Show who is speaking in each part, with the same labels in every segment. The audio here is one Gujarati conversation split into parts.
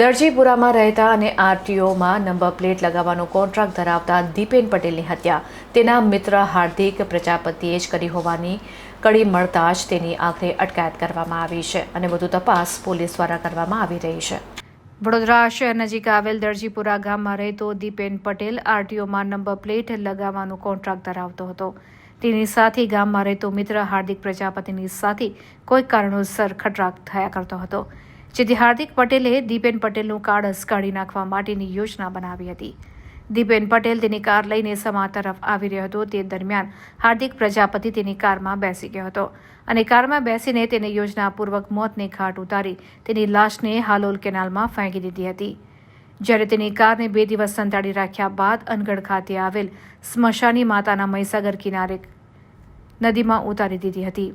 Speaker 1: દરજીપુરામાં રહેતા અને આરટીઓમાં નંબર પ્લેટ લગાવવાનો કોન્ટ્રાક્ટ ધરાવતા દીપેન પટેલની હત્યા. તેના મિત્ર હાર્દિક પ્રજાપતિએ જ કરી હોવાની કડી મળતા જ તેની આખરે અટકાયત કરવામાં આવી છે અને વધુ તપાસ પોલીસ દ્વારા કરવામાં આવી રહી છે. વડોદરા શહેર નજીક આવેલ દરજીપુરા ગામમાં રહેતો દીપેન પટેલ આરટીઓમાં નંબર પ્લેટ લગાવવાનો કોન્ટ્રાક્ટ ધરાવતો હતો. તેની સાથે ગામમાં રહેતો મિત્ર હાર્દિક પ્રજાપતિની સાથે કોઈ કારણોસર ખટરાક થયા કરતો હતો. જેથી હાર્દિક પટેલે દીપેન પટેલનું કાર્ડ કાઢી નાખવા માટેની યોજના બનાવી હતી. દીપેન પટેલ તેની કાર લઈને સમા તરફ આવી રહ્યો હતો. તે દરમિયાન હાર્દિક પ્રજાપતિ તેની કારમાં બેસી ગયો હતો અને કારમાં બેસીને તેને યોજનાપૂર્વક મોતને ઘાટ ઉતારી તેની લાશને હાલોલ કેનાલમાં ફેંકી દીધી હતી. જ્યારે તેની કારને બે દિવસ સંતાડી રાખ્યા બાદ અનગઢ ખાતે આવેલ સ્મશાની માતાના મહીસાગર કિનારે નદીમાં ઉતારી દીધી હતી.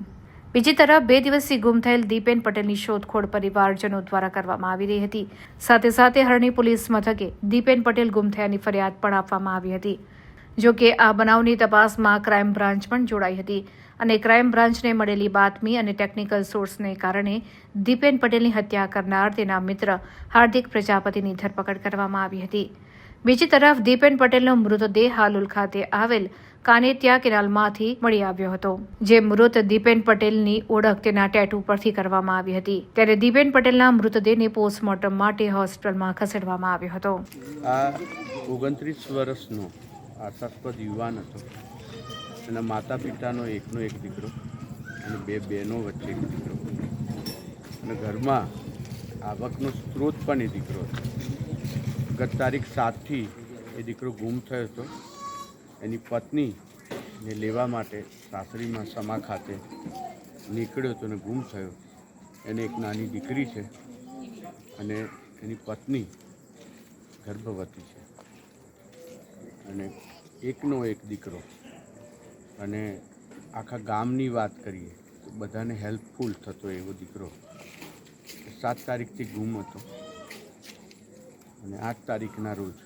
Speaker 1: બીજી તરફ બે દિવસથી ગુમ થયેલ દીપેન પટેલની શોધખોળ પરિવારજનો દ્વારા કરવામાં આવી રહી હતી. સાથે સાથે હરણી પોલીસ મથકે દીપેન પટેલ ગુમ થયાની ફરિયાદ પણ આપવામાં આવી હતી. જો કે આ બનાવની તપાસમાં ક્રાઇમ બ્રાન્ચ પણ જોડાઈ હતી અને ક્રાઇમ બ્રાન્ચને મળેલી બાતમી અને ટેકનિકલ સોર્સને કારણે દીપેન પટેલની હત્યા કરનાર તેના મિત્ર હાર્દિક પ્રજાપતિની ધરપકડ કરવામાં આવી હતી. બીજી તરફ દીપેન પટેલનો મૃતદેહ હાલુલ ખાતે આવેલ કાનેત્યા કેનાલમાંથી મળી આવ્યો હતો, જે મૃત દીપેન પટેલની ઓળખ તેના ટેટુ પરથી કરવામાં આવી હતી. ત્યારે દીપેન પટેલના મૃતદેહને પોસ્ટમોર્ટમ માટે હોસ્પિટલમાં ખસેડવામાં આવ્યો હતો.
Speaker 2: આ ઓગણત્રીસ વર્ષનો આશાસ્પદ યુવાન હતો. એના માતા પિતાનો એકનો એક દીકરો અને બે બહેનો વચ્ચે એક દીકરો. અને ઘરમાં આવકનો સ્ત્રોત પણ એ દીકરો હતો. ગત તારીખ સાતથી એ દીકરો ગુમ થયો હતો. એની પત્નીને લેવા માટે સાસરીમાં સમા ખાતે નીકળ્યો હતો અને ગુમ થયો. એને એક નાની દીકરી છે અને એની પત્ની ગર્ભવતી છે. અને એકનો એક દીકરો. અને આખા ગામની વાત કરીએ તો બધાને હેલ્પફુલ થતો એવો દીકરો. સાત તારીખથી ગુમ હતો. અને આઠ તારીખના રોજ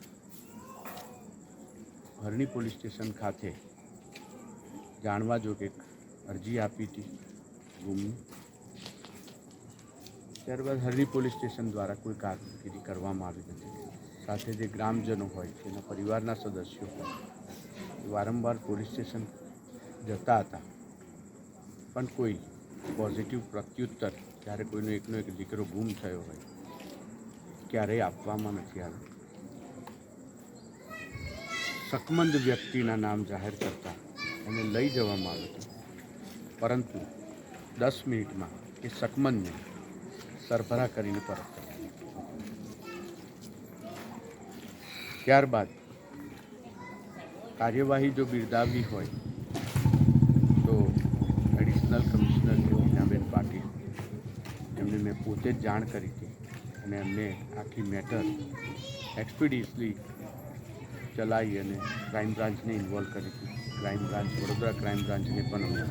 Speaker 2: હરણી પોલીસ સ્ટેશન ખાતે જાણવા જો એક અરજી આપી હતી ગુમની. ત્યારબાદ હરણી પોલીસ સ્ટેશન દ્વારા કોઈ કામગીરી કરવામાં આવી નથી. સાથે જે ગ્રામજનો હોય છે એના પરિવારના સદસ્યો હોય વારંવાર પોલીસ સ્ટેશન જતા હતા. પણ કોઈ પોઝિટિવ પ્રત્યુત્તર, જ્યારે કોઈનો એકનો એક દીકરો ગુમ થયો હોય ક્યારેય આપવામાં નથી આવ્યું. શકમંદ વ્યક્તિના નામ જાહેર કરતા એને લઈ જવામાં આવ્યો હતો પરંતુ દસ મિનિટમાં એ શકમંદને સરભરા કરીને પરત ત્યારબાદ કાર્યવાહી જો બિરદાવવી હોય, તો એડિશનલ કમિશનર છે બીનાબેન પાટીલ એમને મેં પોતે જ જાણ કરી હતી અને એમને આખી મેટર એક્સપિડિયસલી ચલાવી અને ક્રાઇમ બ્રાન્ચને ઇન્વોલ્વ કરી હતી. ક્રાઇમ બ્રાન્ચ વડોદરા ક્રાઇમ બ્રાન્ચને પણ અમે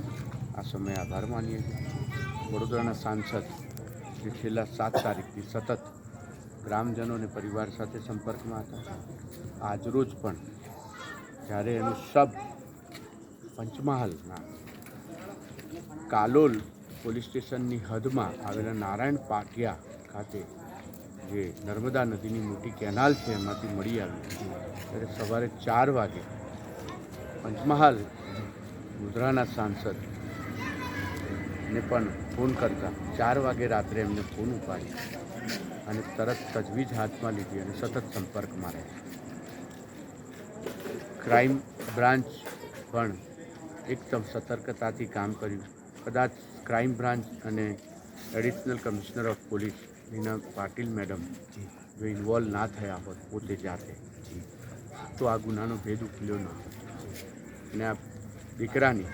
Speaker 2: આ સમયે આભાર માનીએ છીએ. વડોદરાના સાંસદ જે છેલ્લા સાત તારીખથી સતત ગ્રામજનો અને પરિવાર સાથે સંપર્કમાં હતા આજરોજ પણ જ્યારે એનું શબ પંચમહાલના કાલોલ પોલીસ સ્ટેશનની હદમાં આવેલા નારાયણ પાટિયા ખાતે જે નર્મદા નદીની મોટી કેનાલ છે, એમાંથી મળી આવી ત્યારે સવારે ચાર વાગે પંચમહાલ ગોધરાના સાંસદ ને પણ ફોન કરતા ચાર વાગે રાત્રે એમને ફોન ઉપાડી અને તરત તજવીજ હાથમાં લીધી અને સતત સંપર્કમાં રહે. ક્રાઇમ બ્રાન્ચ પણ એકદમ સતર્કતાથી કામ કર્યું. કદાચ ક્રાઇમ બ્રાન્ચ અને additional commissioner of police Nina Patil madam જો. ઇન્વોલ્વ ના થયા હોત પોતે જાતે તો આ ગુનાનો ભેદ ઉકેલ્યો ન હોત અને આ દીકરાની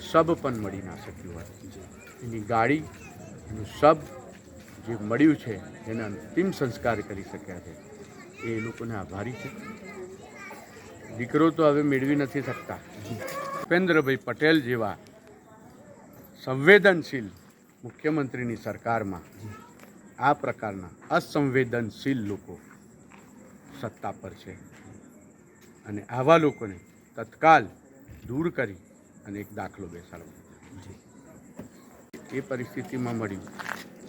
Speaker 2: સબ પણ મળી ના શક્યું હોત એની ગાડી એનું સબ જે મળ્યું છે એના અંતિમ સંસ્કાર કરી શક્યા છે એ લોકોને આભારી છે દીકરો તો હવે મેળવી નથી શકતા ભૂપેન્દ્રભાઈ પટેલ જેવા સંવેદનશીલ મુખ્યમંત્રીની સરકારમાં આ પ્રકારના અસંવેદનશીલ લોકો સત્તા પર છે. અને આવા લોકોને તત્કાલ દૂર કરી અને એક દાખલો બેસાડવો. એ પરિસ્થિતિમાં મળ્યું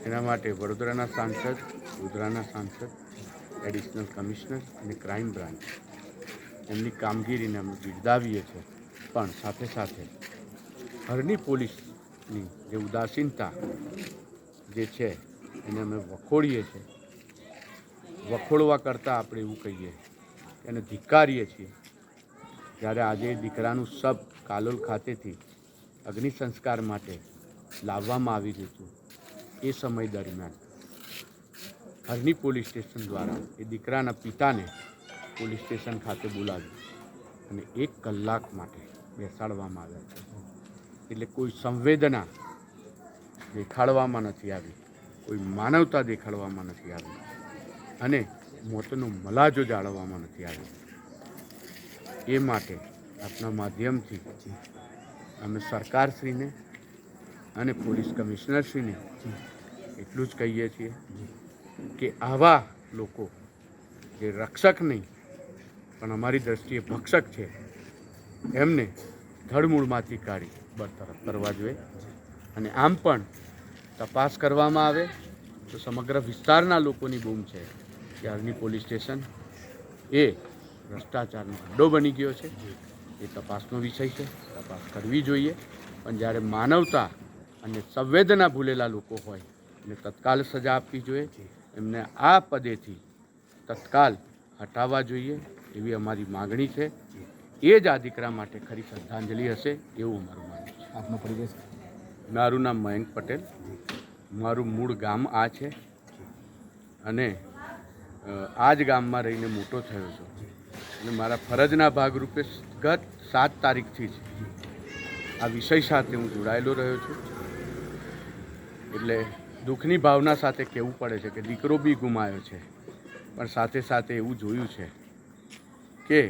Speaker 2: એના માટે વડોદરાના સાંસદ, ગોધરાના સાંસદ, એડિશનલ કમિશનર અને ક્રાઇમ બ્રાન્ચ એમની કામગીરીને અમે બિરદાવીએ છીએ. પણ સાથે સાથે હરની પોલીસની જે ઉદાસીનતા જે છે, એને અમે વખોડીએ છીએ. વખોડવા કરતાં આપણે એવું કહીએ એને ધિક્કારીએ છીએ. જ્યારે આજે દીકરાનું શબ કાલોલ ખાતેથી અગ્નિ સંસ્કાર માટે લાવવામાં આવી રહ્યું એ સમય દરમિયાન હરની પોલીસ સ્ટેશન દ્વારા એ દીકરાના પિતાને પોલીસ સ્ટેશન ખાતે બોલાવ્યું અને એક કલાક માટે બેસાડવામાં આવ્યા છે એટલે કોઈ સંવેદના દેખાડવામાં નથી આવી. કોઈ માનવતા દેખાડવામાં નથી આવી. અને મોતનો મલાજો જાળવવામાં નથી આવ્યો. એ માટે આપના માધ્યમથી અમે સરકારશ્રીને અને પોલીસ કમિશનરશ્રીને એટલું જ કહીએ છીએ કે આવા લોકો જે રક્ષક નહીં, પણ અમારી દ્રષ્ટિએ ભક્ષક છે, એમને ધડમૂળમાંથી કાઢી બરતરફ કરવા જોઈએ. અને આમ પણ તપાસ કરવામાં આવે તો સમગ્ર વિસ્તારના લોકોની બૂમ છે કે હાલની પોલીસ સ્ટેશન એ ભ્રષ્ટાચારનો અડ્ડો બની ગયો છે. એ તપાસનો વિષય છે. તપાસ કરવી જોઈએ. પણ જ્યારે માનવતા અને સંવેદના ભૂલેલા લોકો હોય એને તત્કાલ સજા આપવી જોઈએ. એમને આ પદેથી તત્કાલ હટાવવા જોઈએ એવી અમારી માગણી છે. એ જ આ દીકરા માટે ખરી શ્રદ્ધાંજલિ હશે એવું અમારું
Speaker 3: આપનો પરિવેશ
Speaker 2: મારું નામ મયંક પટેલ. મારું મૂળ ગામ આ છે. અને આ જ ગામમાં રહીને મોટો થયો છું. અને મારા ફરજના ભાગરૂપે ગત સાત તારીખથી જ આ વિષય સાથે હું જોડાયેલો રહ્યો છું. એટલે દુઃખની ભાવના સાથે કહેવું પડે છે કે દીકરો બી ગુમાયો છે. પણ સાથે સાથે એવું જોયું છે કે